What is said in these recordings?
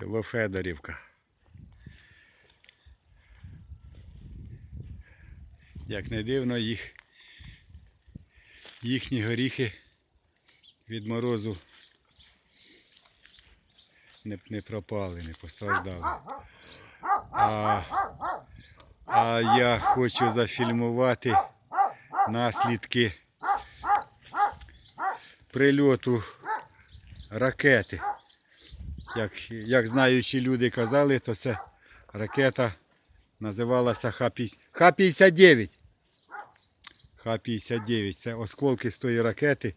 Село Федорівка. Як не дивно, їх, їхні горіхи від морозу не, не пропали, не постраждали. А, а я хочу зафільмувати наслідки прильоту ракети. Як, як знаючі люди казали, то це ракета називалася Х-50 Х-59. Х-59. Це осколки з тої ракети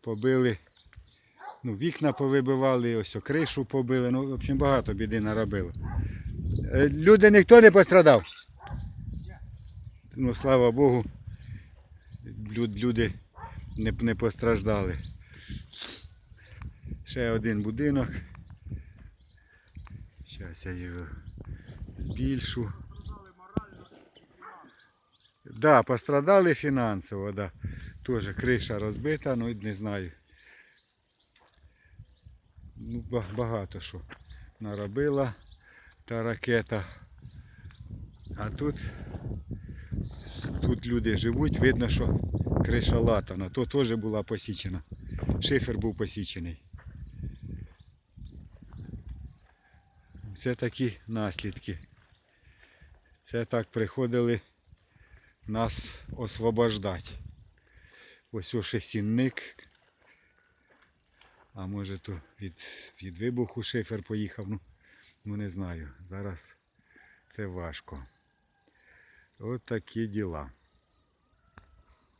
побили. Ну, вікна повибивали, ось кришу побили. Ну, в общем, багато біди наробило. Е, Люди ніхто не пострадав. Ну, слава Богу, люди не, не постраждали. Ще один будинок. Зараз я його збільшу. Да, пострадали фінансово, да. Теж криша розбита, ну не знаю. Ну, багато що наробила та ракета. А тут, тут люди живуть, видно, що криша латана. То теж була посічена. Шифер був посічений. Це такі наслідки. Це так приходили нас освобождати. Ось ось сінник. А може то від, від вибуху шифер поїхав. Ну, ну не знаю. Зараз це важко. От такі діла.